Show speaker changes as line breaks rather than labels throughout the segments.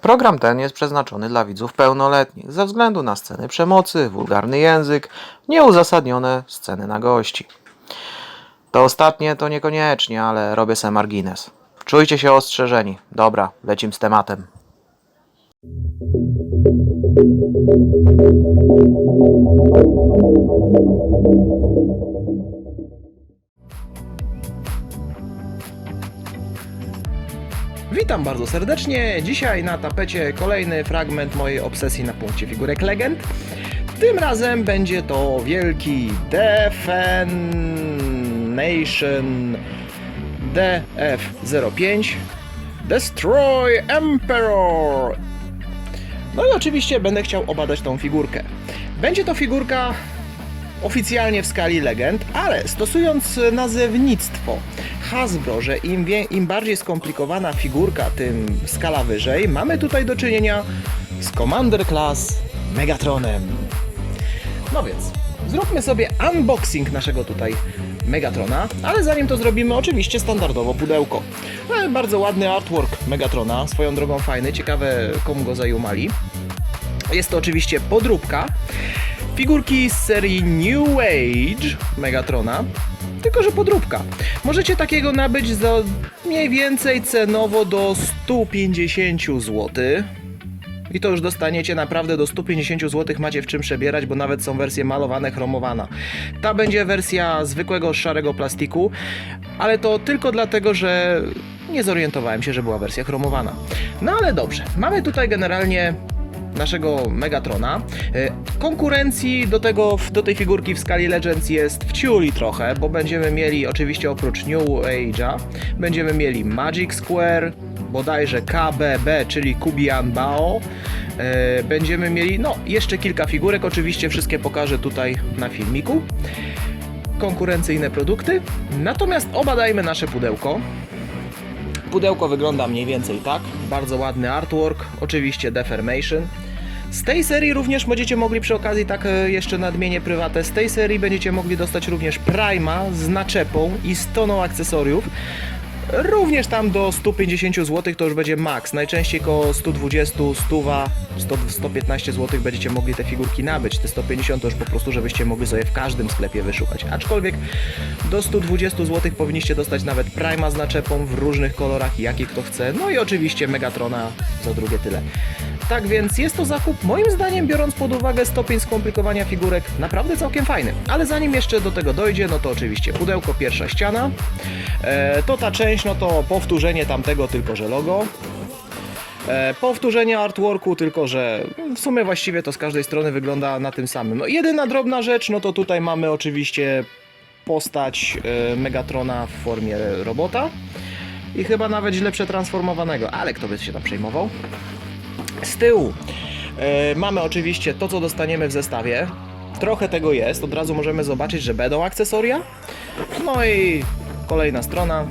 Program ten jest przeznaczony dla widzów pełnoletnich ze względu na sceny przemocy, wulgarny język, nieuzasadnione sceny nagości. To ostatnie to niekoniecznie, ale robię se margines. Czujcie się ostrzeżeni. Dobra, lecim z tematem.
Witam bardzo serdecznie. Dzisiaj na tapecie kolejny fragment mojej obsesji na punkcie figurek legend. Tym razem będzie to wielki Defenation DF-05 Destroy Emperor. No i oczywiście będę chciał obadać tą figurkę. Będzie to figurka oficjalnie w skali legend, ale stosując nazewnictwo Hasbro, że im, wie, im bardziej skomplikowana figurka, tym skala wyżej, mamy tutaj do czynienia z Commander Class Megatronem. No więc, zróbmy sobie unboxing naszego tutaj Megatrona, ale zanim to zrobimy, oczywiście standardowo pudełko. E, bardzo ładny artwork Megatrona, swoją drogą fajny, ciekawe komu go zajumali. Jest to oczywiście podróbka. Figurki z serii New Age Megatrona, tylko że podróbka. Możecie takiego nabyć za mniej więcej cenowo do 150 zł. I to już dostaniecie naprawdę do 150 zł macie w czym przebierać, bo nawet są wersje malowane, chromowana. Ta będzie wersja zwykłego szarego plastiku, ale to tylko dlatego, że nie zorientowałem się, że była wersja chromowana. No ale dobrze, mamy tutaj generalnie naszego Megatrona. E, Konkurencji do, tego, do tej figurki w skali Legends jest wciuli trochę, bo będziemy mieli oczywiście oprócz New Age'a, będziemy mieli Magic Square, bodajże KBB, czyli Kubian Bao. E, Będziemy mieli, no, jeszcze kilka figurek, oczywiście wszystkie pokażę tutaj na filmiku. Konkurencyjne produkty. Natomiast obadajmy nasze pudełko. Pudełko wygląda mniej więcej tak. Bardzo ładny artwork, oczywiście Deformation. Z tej serii również będziecie mogli przy okazji, tak e, jeszcze nadmienię prywatę, z tej serii będziecie mogli dostać również Prima z naczepą i z toną akcesoriów. Również tam do 150 zł to już będzie max. Najczęściej koło 120, 100, 100 115 zł będziecie mogli te figurki nabyć. Te 150 to już po prostu, żebyście mogli sobie w każdym sklepie wyszukać. Aczkolwiek do 120 zł powinniście dostać nawet Prima z naczepą w różnych kolorach, jaki kto chce. No i oczywiście Megatrona za drugie tyle. Tak więc jest to zakup, moim zdaniem, biorąc pod uwagę stopień skomplikowania figurek, naprawdę całkiem fajny. Ale zanim jeszcze do tego dojdzie, no to oczywiście pudełko, pierwsza ściana. E, to ta część, no to powtórzenie tamtego, tylko że logo. E, powtórzenie artworku, tylko że w sumie właściwie to z każdej strony wygląda na tym samym. No, jedyna drobna rzecz, no to tutaj mamy oczywiście postać e, Megatrona w formie robota i chyba nawet źle przetransformowanego, ale kto by się tam przejmował. Z tyłu e, mamy oczywiście to, co dostaniemy w zestawie. Trochę tego jest, od razu możemy zobaczyć, że będą akcesoria. No i kolejna strona.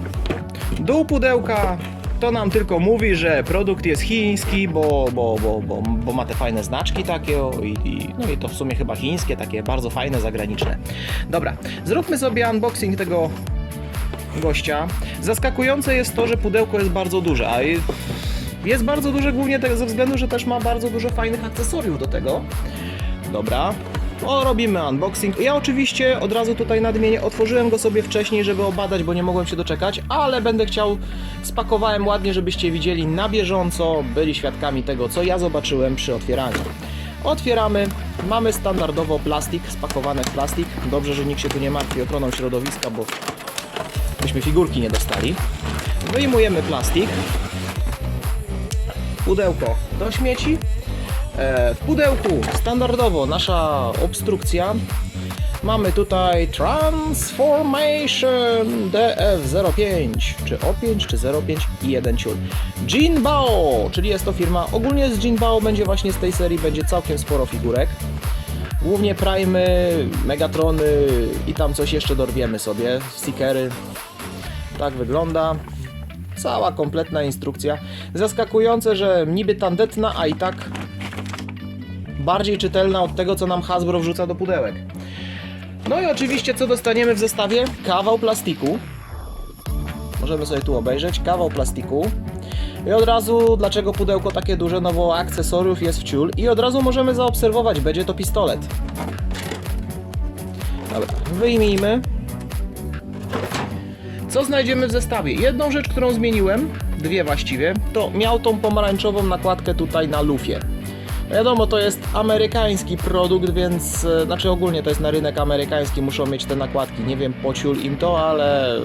Dół pudełka to nam tylko mówi, że produkt jest chiński, bo, bo, bo, bo, bo ma te fajne znaczki takie i, i, no i to w sumie chyba chińskie, takie bardzo fajne, zagraniczne. Dobra, zróbmy sobie unboxing tego gościa. Zaskakujące jest to, że pudełko jest bardzo duże, a jest bardzo duże głównie ze względu, że też ma bardzo dużo fajnych akcesoriów do tego. Dobra. O, robimy unboxing. Ja oczywiście od razu tutaj nadmienię, otworzyłem go sobie wcześniej, żeby obadać, bo nie mogłem się doczekać, ale będę chciał, spakowałem ładnie, żebyście widzieli na bieżąco, byli świadkami tego, co ja zobaczyłem przy otwieraniu. Otwieramy, mamy standardowo plastik, spakowany w plastik. Dobrze, że nikt się tu nie martwi ochroną środowiska, bo byśmy figurki nie dostali. Wyjmujemy plastik, pudełko do śmieci. E, W pudełku standardowo nasza obstrukcja. Mamy tutaj Transformation DF05, czy O5, czy 05 i 1 ciul. Jinbao, czyli jest to firma, ogólnie z Jinbao będzie właśnie z tej serii będzie całkiem sporo figurek. Głównie Primy, Megatrony i tam coś jeszcze dorwiemy sobie, Seekery. Tak wygląda. Cała kompletna instrukcja. Zaskakujące, że niby tandetna, a i tak bardziej czytelna od tego, co nam Hasbro wrzuca do pudełek. No i oczywiście, co dostaniemy w zestawie? Kawał plastiku. Możemy sobie tu obejrzeć. Kawał plastiku. I od razu, dlaczego pudełko takie duże? No bo akcesoriów jest w ciul i od razu możemy zaobserwować, będzie to pistolet. Dobra, wyjmijmy. Co znajdziemy w zestawie? Jedną rzecz, którą zmieniłem, dwie właściwie, to miał tą pomarańczową nakładkę tutaj na lufie. Wiadomo, to jest amerykański produkt, więc e, znaczy ogólnie to jest na rynek amerykański, muszą mieć te nakładki. Nie wiem, pociul im to, ale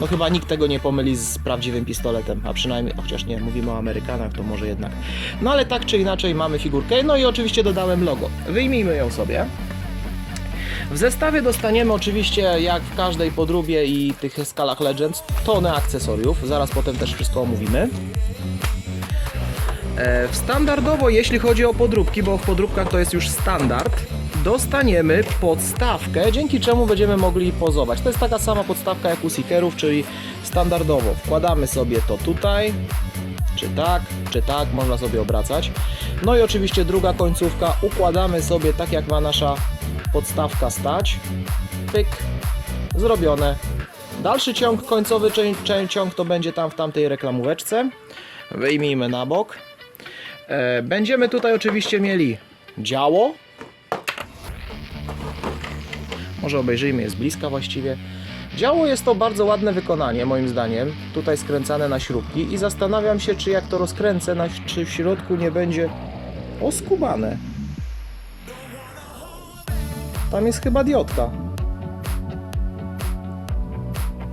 no chyba nikt tego nie pomyli z prawdziwym pistoletem, a przynajmniej, chociaż nie, mówimy o Amerykanach, to może jednak. No ale tak czy inaczej mamy figurkę, no i oczywiście dodałem logo. Wyjmijmy ją sobie. W zestawie dostaniemy oczywiście, jak w każdej podróbie i tych skalach Legends, tonę akcesoriów. Zaraz potem też wszystko omówimy. E, Standardowo, jeśli chodzi o podróbki, bo w podróbkach to jest już standard, dostaniemy podstawkę, dzięki czemu będziemy mogli pozować. To jest taka sama podstawka jak u Seekerów, czyli standardowo wkładamy sobie to tutaj, czy tak, czy tak, można sobie obracać. No i oczywiście druga końcówka układamy sobie tak jak ma nasza podstawka stać. Pyk, zrobione. Dalszy ciąg, końcowy ciąg to będzie tam w tamtej reklamóweczce. Wyjmijmy na bok. E, Będziemy tutaj oczywiście mieli działo. Może obejrzyjmy je z bliska właściwie. Działo jest to bardzo ładne wykonanie, moim zdaniem. Tutaj skręcane na śrubki i zastanawiam się, czy jak to rozkręcę, czy w środku nie będzie oskubane. Tam jest chyba diodka.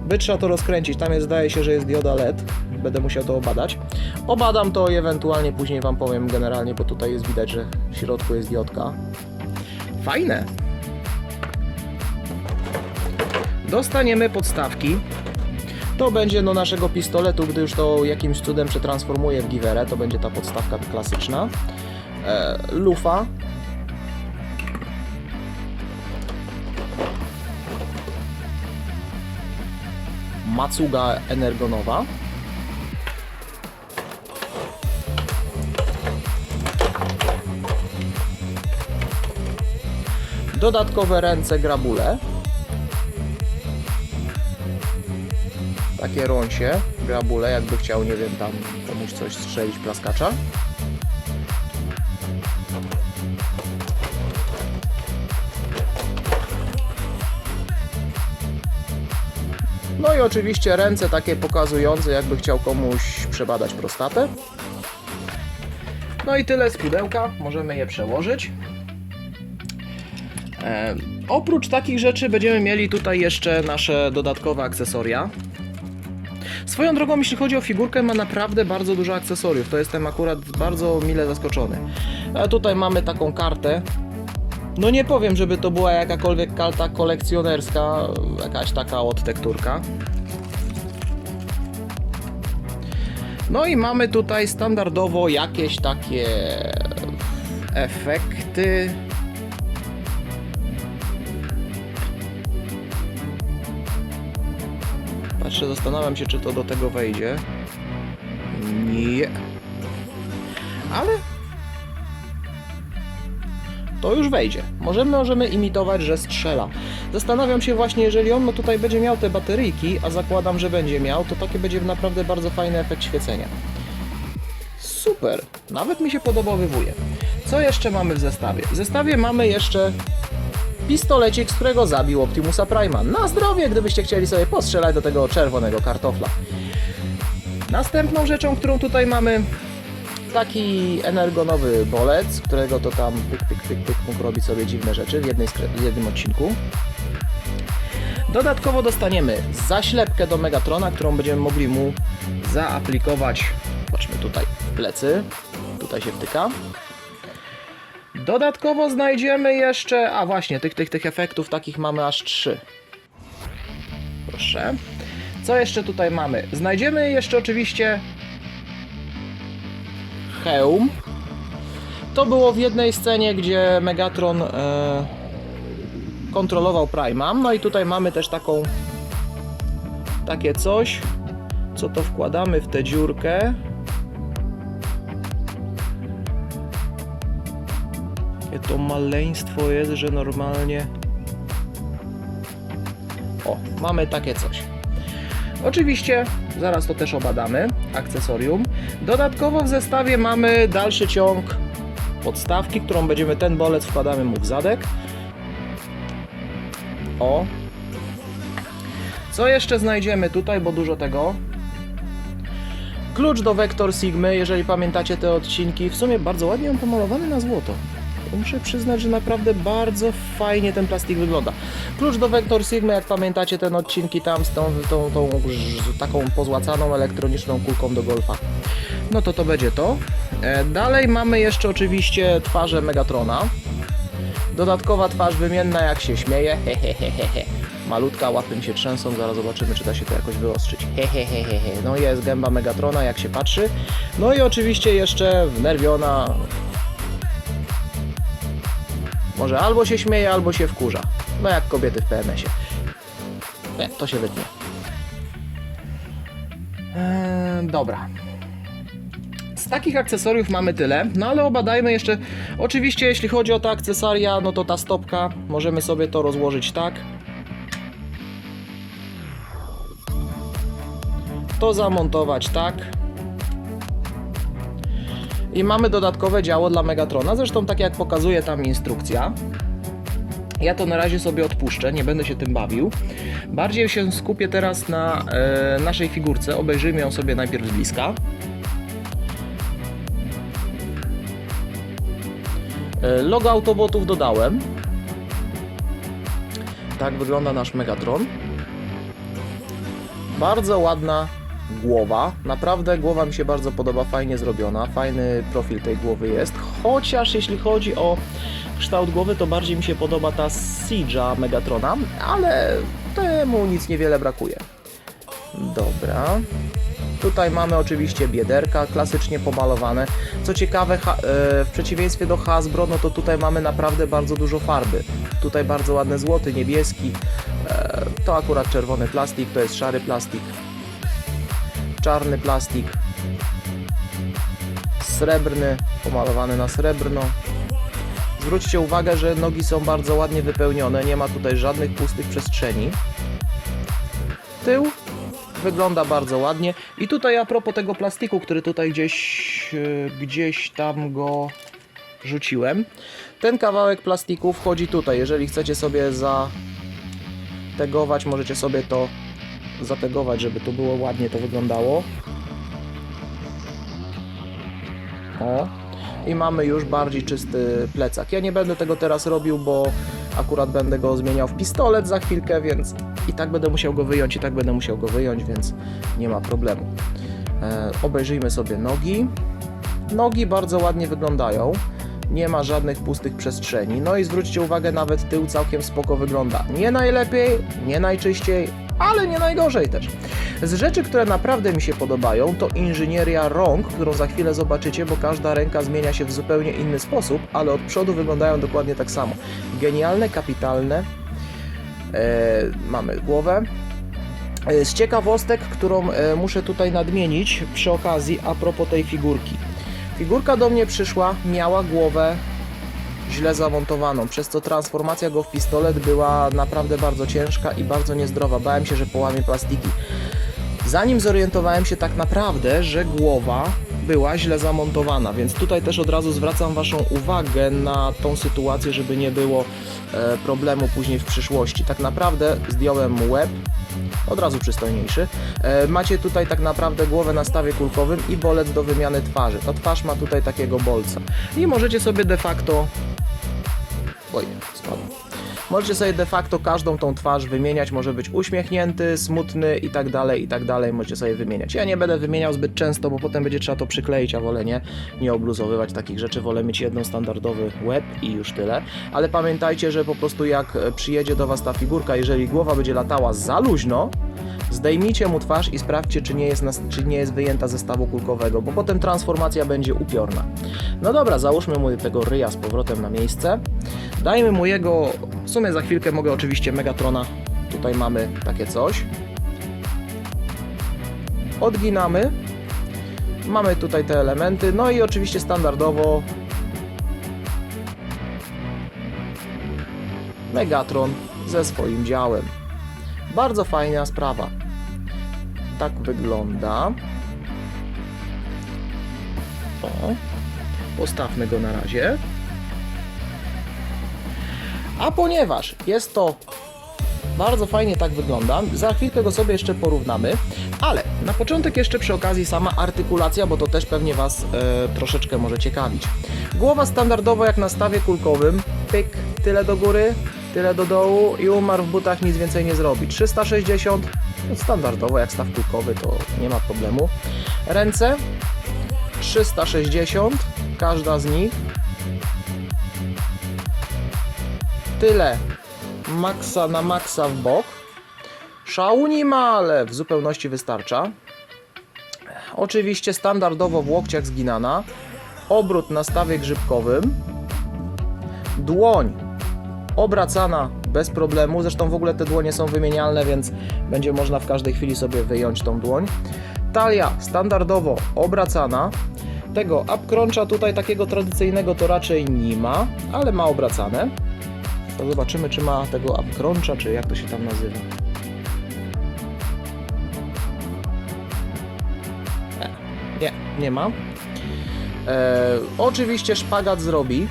By trzeba to rozkręcić. Tam jest, zdaje się, że jest dioda LED. Będę musiał to obadać. Obadam to i ewentualnie później Wam powiem generalnie, bo tutaj jest widać, że w środku jest diodka. Fajne. Dostaniemy podstawki. To będzie do naszego pistoletu, gdy już to jakimś cudem przetransformuję w giwerę. To będzie ta podstawka klasyczna. E, lufa. Matsuga energonowa. Dodatkowe ręce grabule. Takie rąsie, grabule, jakby chciał, nie wiem, tam komuś coś strzelić plaskacza. No i oczywiście ręce takie pokazujące, jakby chciał komuś przebadać prostatę. No i tyle z pudełka, możemy je przełożyć. E, oprócz takich rzeczy będziemy mieli tutaj jeszcze nasze dodatkowe akcesoria. Swoją drogą, jeśli chodzi o figurkę, ma naprawdę bardzo dużo akcesoriów. To jestem akurat bardzo mile zaskoczony. A tutaj mamy taką kartę. No nie powiem, żeby to była jakakolwiek karta kolekcjonerska, jakaś taka od tekturka. No i mamy tutaj standardowo jakieś takie efekty. Patrzę, zastanawiam się, czy to do tego wejdzie. Nie. Ale to już wejdzie. Możemy, możemy imitować, że strzela. Zastanawiam się właśnie, jeżeli on no tutaj będzie miał te bateryjki, a zakładam, że będzie miał, to taki będzie naprawdę bardzo fajny efekt świecenia. Super, nawet mi się podobowywuje. Co jeszcze mamy w zestawie? W zestawie mamy jeszcze pistolecik, z którego zabił Optimusa Prima. Na zdrowie, gdybyście chcieli sobie postrzelać do tego czerwonego kartofla. Następną rzeczą, którą tutaj mamy, taki energonowy bolec, którego to tam pyk, pyk, pyk, pyk mógł robić sobie dziwne rzeczy w, jednej w jednym odcinku. Dodatkowo dostaniemy zaślepkę do Megatrona, którą będziemy mogli mu zaaplikować, patrzmy tutaj, w plecy. Tutaj się wtyka. Dodatkowo znajdziemy jeszcze, a właśnie, tych, tych, tych efektów takich mamy aż trzy. Proszę. Co jeszcze tutaj mamy? Znajdziemy jeszcze oczywiście hełm. To było w jednej scenie, gdzie Megatron e, kontrolował Prima. No i tutaj mamy też taką takie coś, co to wkładamy w tę dziurkę. Jakie to maleństwo jest, że normalnie... O, mamy takie coś. Oczywiście, zaraz to też obadamy, akcesorium. Dodatkowo w zestawie mamy dalszy ciąg podstawki, którą będziemy ten bolec wkładamy mu w zadek. O. Co jeszcze znajdziemy tutaj, bo dużo tego. Klucz do Vector Sigmy, jeżeli pamiętacie te odcinki, w sumie bardzo ładnie on pomalowany na złoto. Muszę przyznać, że naprawdę bardzo fajnie ten plastik wygląda. Klucz do Vector Sigma, jak pamiętacie ten odcinki tam z tą, tą, tą ż- taką pozłacaną elektroniczną kulką do golfa. No to to będzie to. E, Dalej mamy jeszcze oczywiście twarze Megatrona. Dodatkowa twarz wymienna jak się śmieje. Hehehehe. Malutka, łapy mi się trzęsą, zaraz zobaczymy czy da się to jakoś wyostrzyć. Hehehehe. No jest gęba Megatrona jak się patrzy. No i oczywiście jeszcze wnerwiona. Może albo się śmieje, albo się wkurza. No jak kobiety w PMS-ie. Nie, to się wytnie. Eee, dobra. Z takich akcesoriów mamy tyle, no ale obadajmy jeszcze. Oczywiście, jeśli chodzi o te akcesoria, no to ta stopka, możemy sobie to rozłożyć tak. To zamontować tak. I mamy dodatkowe działo dla Megatrona, zresztą tak jak pokazuje tam instrukcja. Ja to na razie sobie odpuszczę, nie będę się tym bawił. Bardziej się skupię teraz na e, naszej figurce, obejrzyjmy ją sobie najpierw z bliska. E, Logo Autobotów dodałem. Tak wygląda nasz Megatron. Bardzo ładna głowa. Naprawdę głowa mi się bardzo podoba, fajnie zrobiona. Fajny profil tej głowy jest. Chociaż jeśli chodzi o kształt głowy, to bardziej mi się podoba ta Siege'a Megatrona, ale temu nic niewiele brakuje. Dobra. Tutaj mamy oczywiście biederka, klasycznie pomalowane. Co ciekawe, e, w przeciwieństwie do Hasbro, no to tutaj mamy naprawdę bardzo dużo farby. Tutaj bardzo ładny złoty, niebieski. E, To akurat czerwony plastik, to jest szary plastik. Czarny plastik. Srebrny, pomalowany na srebrno. Zwróćcie uwagę, że nogi są bardzo ładnie wypełnione, nie ma tutaj żadnych pustych przestrzeni. Tył wygląda bardzo ładnie. I tutaj a propos tego plastiku, który tutaj gdzieś, e, gdzieś tam go rzuciłem. Ten kawałek plastiku wchodzi tutaj. Jeżeli chcecie sobie zategować, możecie sobie to zategować, żeby to było ładnie to wyglądało. O. I mamy już bardziej czysty plecak. Ja nie będę tego teraz robił, bo akurat będę go zmieniał w pistolet za chwilkę, więc i tak będę musiał go wyjąć, i tak będę musiał go wyjąć, więc nie ma problemu. E, obejrzyjmy sobie nogi. Nogi bardzo ładnie wyglądają. Nie ma żadnych pustych przestrzeni. No i zwróćcie uwagę, nawet tył całkiem spoko wygląda. Nie najlepiej, nie najczyściej, ale nie najgorzej też. Z rzeczy, które naprawdę mi się podobają, to inżynieria rąk, którą za chwilę zobaczycie, bo każda ręka zmienia się w zupełnie inny sposób, ale od przodu wyglądają dokładnie tak samo. Genialne, kapitalne. E, mamy głowę. E, Z ciekawostek, którą e, muszę tutaj nadmienić przy okazji a propos tej figurki. Figurka do mnie przyszła, miała głowę źle zamontowaną, przez co transformacja go w pistolet była naprawdę bardzo ciężka i bardzo niezdrowa. Bałem się, że połamie plastiki. Zanim zorientowałem się tak naprawdę, że głowa była źle zamontowana, więc tutaj też od razu zwracam Waszą uwagę na tą sytuację, żeby nie było e, problemu później w przyszłości. Tak naprawdę zdjąłem łeb, od razu przystojniejszy. E, macie tutaj tak naprawdę głowę na stawie kulkowym i bolec do wymiany twarzy. Ta twarz ma tutaj takiego bolca. I możecie sobie de facto... Możecie sobie de facto każdą tą twarz wymieniać, może być uśmiechnięty, smutny i tak dalej, i tak dalej, możecie sobie wymieniać. Ja nie będę wymieniał zbyt często, bo potem będzie trzeba to przykleić, a wolę nie, nie obluzowywać takich rzeczy, wolę mieć jeden standardowy łeb i już tyle. Ale pamiętajcie, że po prostu jak e, przyjedzie do Was ta figurka, jeżeli głowa będzie latała za luźno, zdejmijcie mu twarz i sprawdźcie, czy nie jest, nas, czy nie jest wyjęta ze stawu kulkowego, bo potem transformacja będzie upiorna. No dobra, załóżmy mu tego ryja z powrotem na miejsce. Dajmy mu jego, w sumie za chwilkę mogę oczywiście Megatrona, tutaj mamy takie coś. Odginamy. Mamy tutaj te elementy, no i oczywiście standardowo Megatron ze swoim działem. Bardzo fajna sprawa. tak wygląda. O, postawmy go na razie. A ponieważ jest to bardzo fajnie tak wygląda, za chwilkę go sobie jeszcze porównamy, ale na początek jeszcze przy okazji sama artykulacja, bo to też pewnie Was e, troszeczkę może ciekawić. Głowa standardowo jak na stawie kulkowym, pyk, tyle do góry, tyle do dołu i umarł w butach nic więcej nie zrobi. 360, no standardowo jak staw kulkowy to nie ma problemu. Ręce 360, każda z nich. Tyle maksa na maksa w bok. Szału nie ma, ale w zupełności wystarcza. Oczywiście standardowo w łokciach zginana. Obrót na stawie grzybkowym. Dłoń obracana bez problemu. Zresztą w ogóle te dłonie są wymienialne, więc będzie można w każdej chwili sobie wyjąć tą dłoń. Talia standardowo obracana. Tego upcruncha tutaj takiego tradycyjnego to raczej nie ma, ale ma obracane. To zobaczymy, czy ma tego upcruncha, czy jak to się tam nazywa. E, Nie, nie ma. E, oczywiście szpagat zrobi,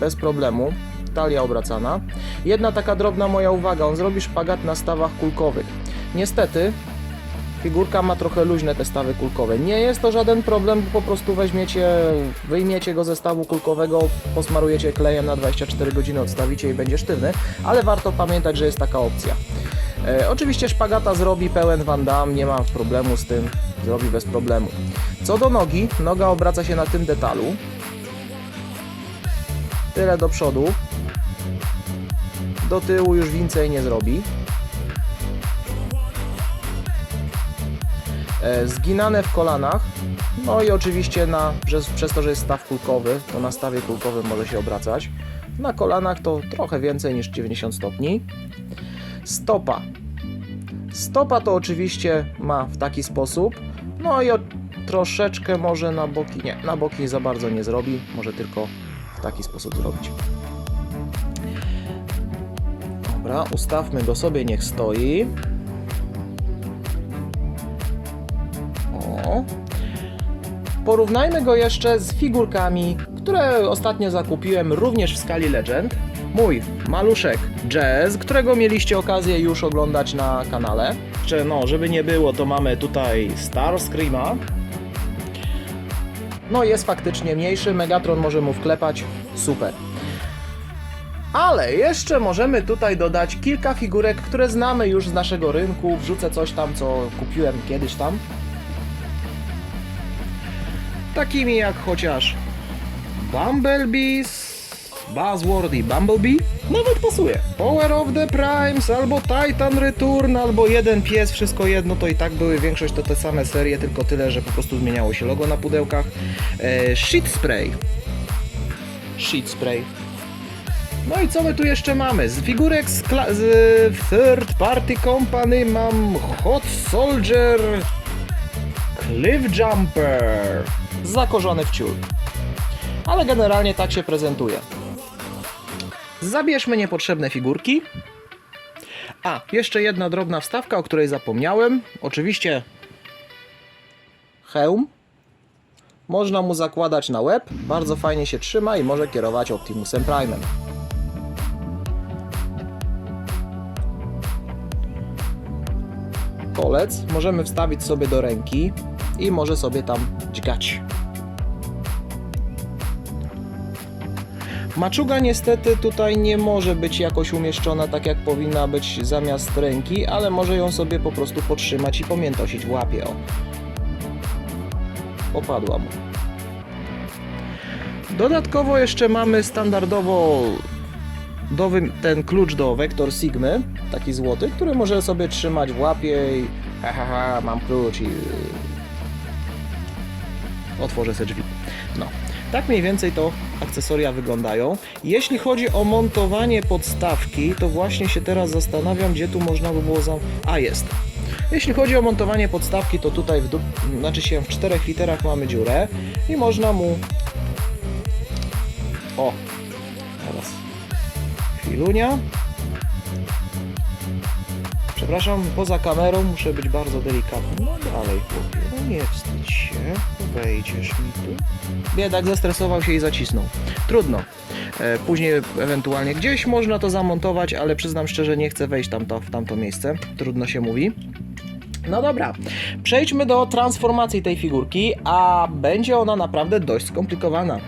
bez problemu. Talia obracana. Jedna taka drobna moja uwaga, on zrobi szpagat na stawach kulkowych. Niestety, figurka ma trochę luźne te stawy kulkowe. Nie jest to żaden problem, po prostu weźmiecie, wyjmiecie go ze stawu kulkowego, posmarujecie klejem na 24 godziny, odstawicie i będzie sztywny, ale warto pamiętać, że jest taka opcja. E, oczywiście szpagata zrobi pełen Van Damme, nie ma problemu z tym, zrobi bez problemu. Co do nogi, noga obraca się na tym detalu. Tyle do przodu. Do tyłu już więcej nie zrobi. Zginane w kolanach. No i oczywiście na, przez, przez to, że jest staw kulkowy, to na stawie kulkowym może się obracać. Na kolanach to trochę więcej niż 90 stopni. Stopa. Stopa to oczywiście ma w taki sposób. No i o, troszeczkę może na boki, nie, na boki za bardzo nie zrobi, może tylko w taki sposób zrobić. Dobra, ustawmy go sobie, niech stoi. Porównajmy go jeszcze z figurkami, które ostatnio zakupiłem również w skali Legend. Mój maluszek Jazz, którego mieliście okazję już oglądać na kanale. Jeszcze, no, żeby nie było, to mamy tutaj Starscreama. No jest faktycznie mniejszy, Megatron może mu wklepać, super. Ale jeszcze możemy tutaj dodać kilka figurek, które znamy już z naszego rynku. Wrzucę coś tam, co kupiłem kiedyś tam. Takimi jak chociaż Bumblebees, Buzzword i Bumblebee. Nawet pasuje. Power of the Primes, albo Titan Return, albo jeden pies, wszystko jedno, to i tak były większość to te same serie, tylko tyle, że po prostu zmieniało się logo na pudełkach. E, Sheet Spray. Sheet Spray. No i co my tu jeszcze mamy? Z figurek z, z Third Party Company mam Hot Soldier Cliff Jumper zakorzony w ciul. Ale generalnie tak się prezentuje. Zabierzmy niepotrzebne figurki. A, jeszcze jedna drobna wstawka, o której zapomniałem. Oczywiście hełm. Można mu zakładać na łeb, bardzo fajnie się trzyma i może kierować Optimusem Prime'em. Kolec możemy wstawić sobie do ręki i może sobie tam dźgać. Maczuga niestety tutaj nie może być jakoś umieszczona tak jak powinna być zamiast ręki, ale może ją sobie po prostu potrzymać i pomiętosić w łapie. O. Popadła mu. Dodatkowo jeszcze mamy standardowo ten klucz do Vector Sigmy, taki złoty, który może sobie trzymać w łapie i ha ha ha, mam klucz i otworzę sobie drzwi. No, tak mniej więcej to akcesoria wyglądają. Jeśli chodzi o montowanie podstawki, to właśnie się teraz zastanawiam, gdzie tu można by było zam... A, jest. Jeśli chodzi o montowanie podstawki, to tutaj w, znaczy się w czterech literach mamy dziurę i można mu... O, teraz chwilunia. Przepraszam, poza kamerą muszę być bardzo delikatny. No chłopie, no nie wstydź się, wejdziesz mi tu. Biedak zestresował się i zacisnął. Trudno. E, Później ewentualnie gdzieś można to zamontować, ale przyznam szczerze, nie chcę wejść tamto, w tamto miejsce. Trudno się mówi. No dobra, przejdźmy do transformacji tej figurki, a będzie ona naprawdę dość skomplikowana.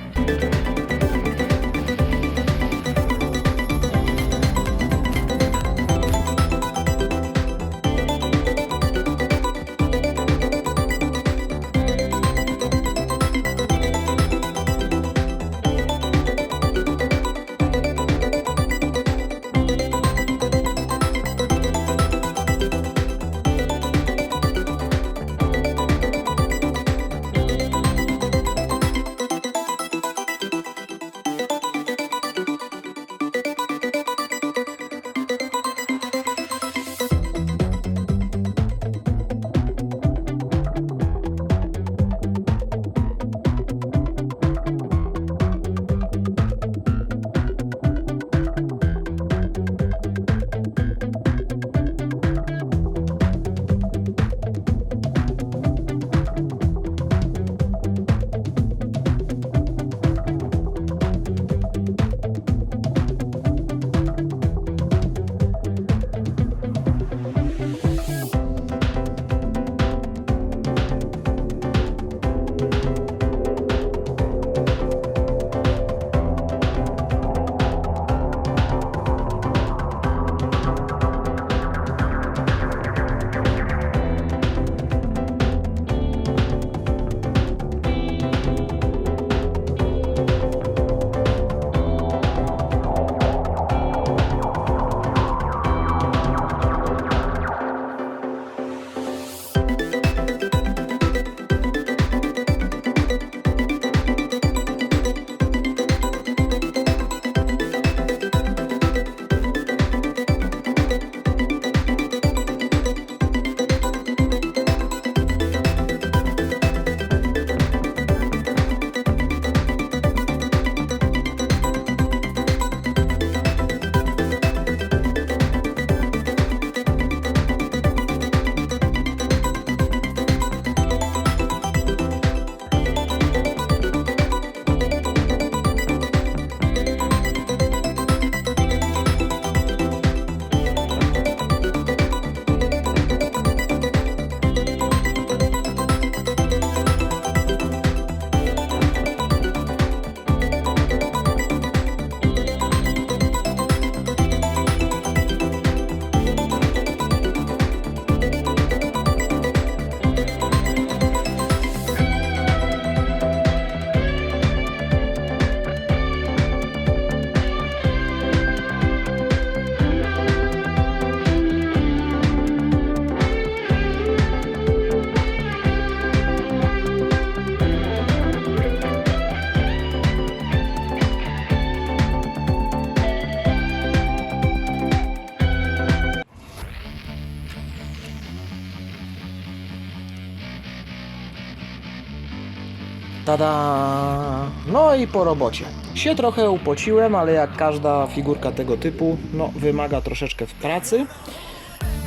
Tada! No i po robocie. Się trochę upociłem, ale jak każda figurka tego typu, no wymaga troszeczkę w pracy.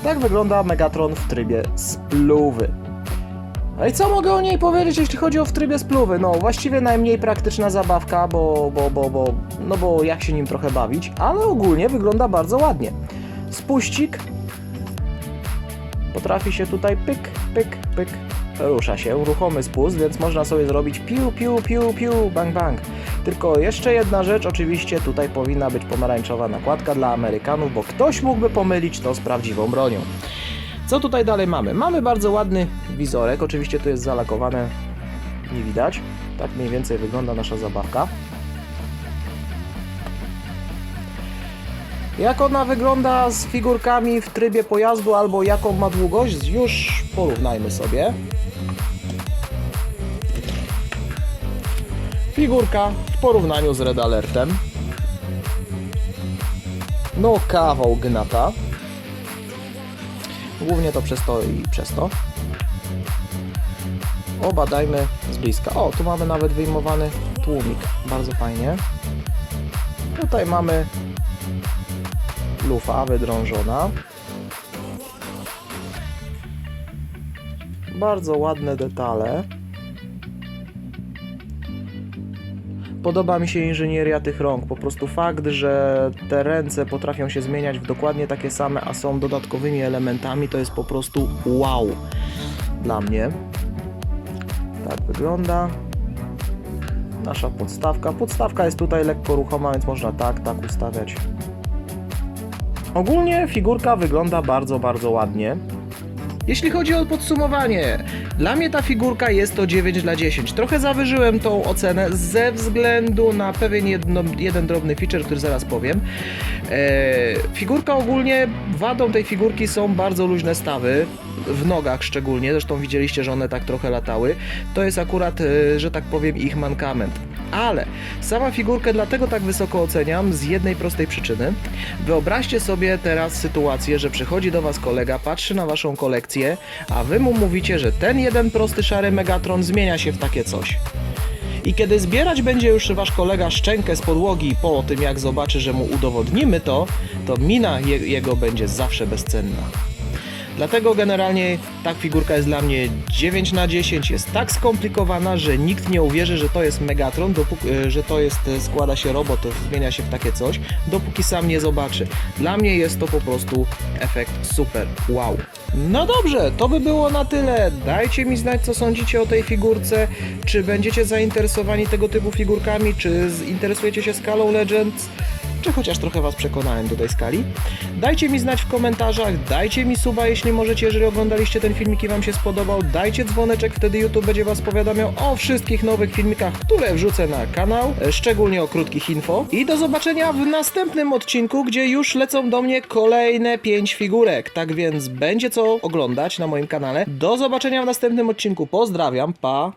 Tak wygląda Megatron w trybie spluwy. No i co mogę o niej powiedzieć, jeśli chodzi o w trybie spluwy? No właściwie najmniej praktyczna zabawka, bo, bo, bo, bo, no bo jak się nim trochę bawić, ale ogólnie wygląda bardzo ładnie. Spuścik potrafi się tutaj pyk, pyk, pyk, rusza się, ruchomy spust, więc można sobie zrobić piu, piu, piu, piu, bang, bang. Tylko jeszcze jedna rzecz, oczywiście tutaj powinna być pomarańczowa nakładka dla Amerykanów, bo ktoś mógłby pomylić to z prawdziwą bronią. Co tutaj dalej mamy? Mamy bardzo ładny wizorek, oczywiście to jest zalakowane, nie widać. Tak mniej więcej wygląda nasza zabawka. Jak ona wygląda z figurkami w trybie pojazdu albo jaką ma długość? Już porównajmy sobie. Figurka w porównaniu z Red Alertem. No kawał gnata. Głównie to przez to i przez to. Obadajmy z bliska. O, tu mamy nawet wyjmowany tłumik. Bardzo fajnie. Tutaj mamy lufa wydrążona. bardzo ładne detale. Podoba mi się inżynieria tych rąk. Po prostu fakt, że te ręce potrafią się zmieniać w dokładnie takie same, a są dodatkowymi elementami, to jest po prostu wow dla mnie. Tak wygląda nasza podstawka. Podstawka jest tutaj lekko ruchoma, więc można tak, tak ustawiać. Ogólnie figurka wygląda bardzo, bardzo ładnie. Jeśli chodzi o podsumowanie, dla mnie ta figurka jest to 9 dla 10. Trochę zawyżyłem tą ocenę ze względu na pewien jedno, jeden drobny feature, który zaraz powiem. Eee, figurka ogólnie, wadą tej figurki są bardzo luźne stawy, w nogach szczególnie, zresztą widzieliście, że one tak trochę latały. To jest akurat, e, że tak powiem, ich mankament. Ale sama figurkę dlatego tak wysoko oceniam z jednej prostej przyczyny. Wyobraźcie sobie teraz sytuację, że przychodzi do Was kolega, patrzy na Waszą kolekcję, a Wy mu mówicie, że ten jeden prosty szary Megatron zmienia się w takie coś. I kiedy zbierać będzie już wasz kolega szczękę z podłogi po tym, jak zobaczy, że mu udowodnimy to, to mina je jego będzie zawsze bezcenna. Dlatego generalnie ta figurka jest dla mnie 9 na 10, jest tak skomplikowana, że nikt nie uwierzy, że to jest Megatron, e, że to jest, e, składa się robot, zmienia się w takie coś, dopóki sam nie zobaczy. Dla mnie jest to po prostu efekt super, wow. No dobrze, to by było na tyle. Dajcie mi znać, co sądzicie o tej figurce. Czy będziecie zainteresowani tego typu figurkami, czy zinteresujecie się skalą Legends? Czy chociaż trochę Was przekonałem do tej skali. Dajcie mi znać w komentarzach, dajcie mi suba, jeśli możecie, jeżeli oglądaliście ten filmik i Wam się spodobał. Dajcie dzwoneczek, wtedy YouTube będzie Was powiadamiał o wszystkich nowych filmikach, które wrzucę na kanał, e, szczególnie o krótkich info. I do zobaczenia w następnym odcinku, gdzie już lecą do mnie kolejne 5 figurek. Tak więc będzie co oglądać na moim kanale. Do zobaczenia w następnym odcinku. Pozdrawiam, pa!